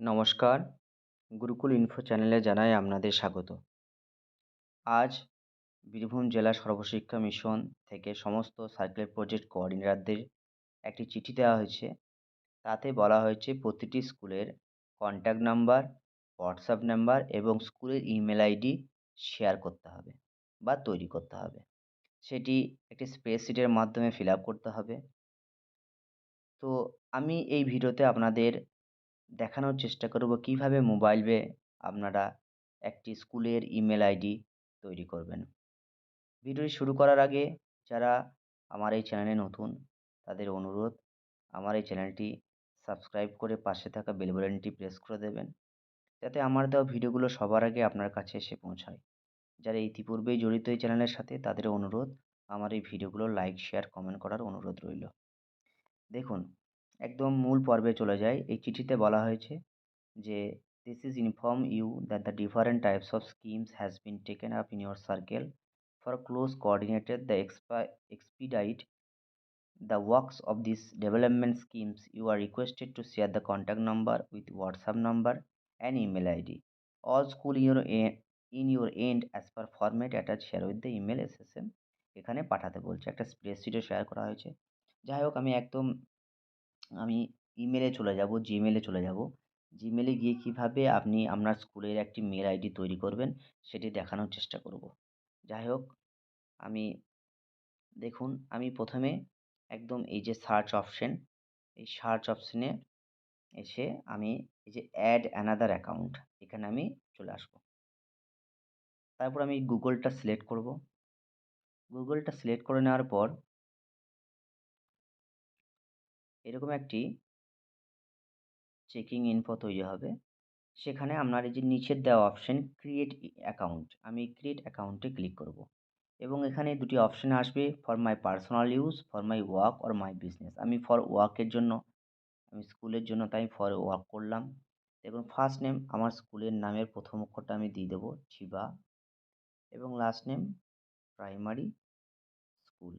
নমস্কার। গুরুকুল ইনফো চ্যানেলে জানাই আপনাদের স্বাগত। আজ বীরভূম জেলা সর্বশিক্ষা মিশন থেকে সমস্ত সার্কেল প্রজেক্ট কোঅর্ডিনেটরদের একটি চিঠি দেওয়া হয়েছে। তাতে বলা হয়েছে, প্রতিটি স্কুলের কন্ট্যাক্ট নাম্বার, হোয়াটসঅ্যাপ নাম্বার এবং স্কুলের ইমেল আইডি শেয়ার করতে হবে বা তৈরি করতে হবে। সেটি একটি স্প্রেডশিটের মাধ্যমে ফিল আপ করতে হবে। তো আমি এই ভিডিওতে আপনাদের দেখানোর চেষ্টা করব কীভাবে মোবাইলে আপনারা একটি স্কুলের ইমেল আইডি তৈরি করবেন। ভিডিওটি শুরু করার আগে যারা আমার এই চ্যানেলে নতুন, তাদের অনুরোধ, আমার এই চ্যানেলটি সাবস্ক্রাইব করে পাশে থাকা বেল বাটনটি প্রেস করে দেবেন, যাতে আমার দেওয়া ভিডিওগুলো সবার আগে আপনার কাছে এসে পৌঁছায়। যারা ইতিপূর্বেই জড়িত এই চ্যানেলের সাথে, তাদের অনুরোধ, আমার এই ভিডিওগুলো লাইক শেয়ার কমেন্ট করার অনুরোধ রইল। দেখুন একদম মূল পর্বে চলে যাই। এই চিঠিতে বলা হয়েছে যে this is inform you that the different types of schemes has been taken up in your circle for close coordinated the expedite the works of this development schemes you are requested to share the contact number with WhatsApp number and email ID all school your in your end as per format attach share with the email S এখানে পাঠাতে বলছে। একটা স্প্রেডশিটে share করা হয়েছে। যাই হোক, আমি একদম আমি ইমেলে চলে যাব জিমেলে চলে যাব। জিমেলে গিয়ে কীভাবে আপনি আপনার স্কুলের একটি মেল আইডি তৈরি করবেন, সেটি দেখানোর চেষ্টা করব। যাই হোক, আমি দেখুন, আমি প্রথমে একদম এই যে সার্চ অপশন এই সার্চ অপশনে এসে আমি এই যে অ্যাড অ্যানাদার অ্যাকাউন্ট এখানে আমি চলে আসব। তারপর আমি গুগলটা সিলেক্ট করব। গুগলটা সিলেক্ট করে নেওয়ার পর এরকম একটি চেকিং ইনফো তৈরি হবে। সেখানে আপনার এই যে নিচের দেওয়া অপশান ক্রিয়েট অ্যাকাউন্ট আমি ক্রিয়েট অ্যাকাউন্টে ক্লিক করব। এবং এখানে দুটি অপশান আসবে for my personal use for my work or my business আমি ফর ওয়ার্কের জন্য, আমি স্কুলের জন্য তাই ফর ওয়ার্ক করলাম। এবং ফার্স্ট নেম আমার স্কুলের নামের প্রথম অক্ষরটা আমি দিয়ে দেবো চিবা এবং লাস্ট নেম প্রাইমারি স্কুল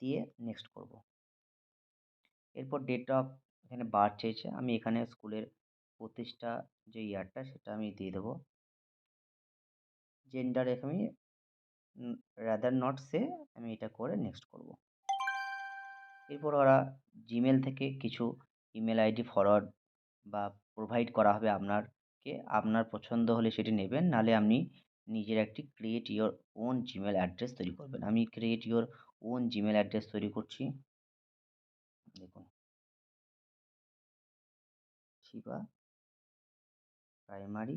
দিয়ে নেক্সট করব। এরপর ডেট অফ এখানে বার চেয়েছে আমি এখানে স্কুলের প্রতিষ্ঠা যে ইয়ারটা সেটা আমি দিয়ে দেবো। জেন্ডার আমি রাদার নট সে আমি এটা করে নেক্সট করব। এরপর ওরা জিমেল থেকে কিছু ইমেল আইডি ফরওয়ার্ড বা প্রোভাইড করা হবে আপনারকে। আপনার পছন্দ হলে সেটি নেবেন, নাহলে আপনি নিজের একটি create your own Gmail address তৈরি করবেন। আমি create your own Gmail address তৈরি করছি। দেখুন। Shiba primary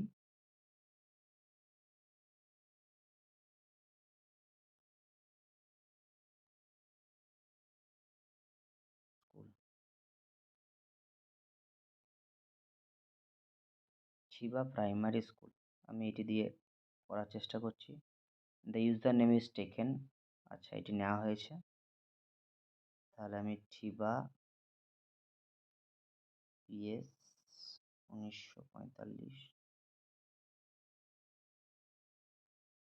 Shiba primary school আমি এটি দিয়ে করার চেষ্টা করছি। The user name is taken আচ্ছা এটি নেওয়া হয়েছে। তাহলে আমি ঠিবা পিএস উনিশশো পঁয়তাল্লিশ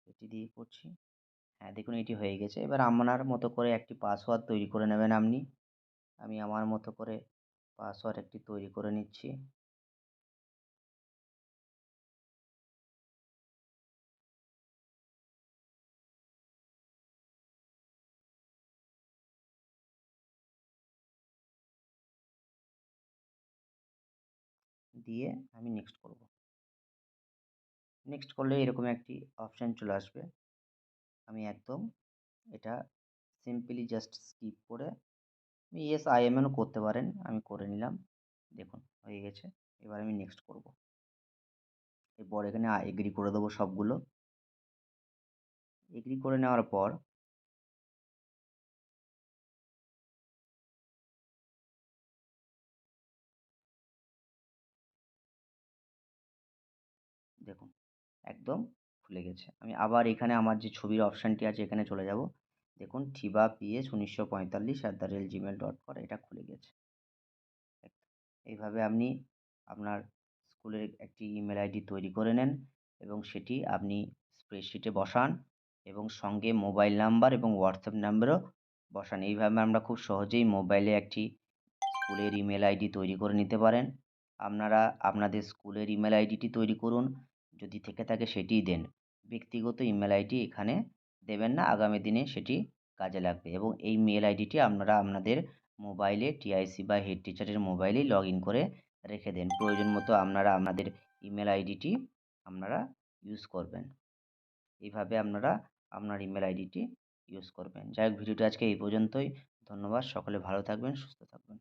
এটি দিয়ে করছি। হ্যাঁ দেখুন, এটি হয়ে গেছে। এবার আপনার মতো করে একটি পাসওয়ার্ড তৈরি করে নেবেন আপনি। আমি আমার মতো করে পাসওয়ার্ড একটি তৈরি করে নিচ্ছি। দিয়ে আমি নেক্সট করব। নেক্সট করলে এরকম একটি অপশান চলে আসবে। আমি একদম এটা সিম্পলি জাস্ট স্কিপ করে আপনি ইয়েস আই এমএনও করতে পারেন, আমি করে নিলাম। দেখুন, হয়ে গেছে। এবার আমি নেক্সট করব। এরপর এখানে এগ্রি করে দেবো সবগুলো। এগ্রি করে নেওয়ার পর দেখুন, একদম খুলে গেছে। আমি আবার এখানে আমার যে ছবির অপশানটি আছে, এখানে চলে যাব। দেখুন, থিবা পিএস উনিশশো পঁয়তাল্লিশ at the rate Gmail dot com এটা খুলে গেছে। এইভাবে আপনি আপনার স্কুলের একটি ইমেল আইডি তৈরি করে নেন এবং সেটি আপনি স্প্রেডশিটে বসান এবং সঙ্গে মোবাইল নাম্বার এবং হোয়াটসঅ্যাপ নাম্বারও বসান। এইভাবে আমরা খুব সহজেই মোবাইলে একটি স্কুলের ইমেল আইডি তৈরি করে নিতে পারেন। আপনারা আপনাদের স্কুলের ইমেল আইডিটি তৈরি করুন। যদি থেকে থাকে সেটিই দেন। ব্যক্তিগত ইমেল আইডি এখানে দেবেন না, আগামী দিনে সেটি কাজে লাগবে এবং এই মেল আইডিটি আপনারা আপনাদের মোবাইলে টিআইসি বা হেড টিচারের মোবাইলেই লগ ইন করে রেখে দেন। প্রয়োজন মতো আপনারা আপনাদের ইমেল আইডিটি আপনারা ইউজ করবেন। এইভাবে আপনারা আপনার ইমেল আইডিটি ইউজ করবেন। যাই হোক, ভিডিওটি আজকে এই পর্যন্তই। ধন্যবাদ। সকলে ভালো থাকবেন, সুস্থ থাকবেন।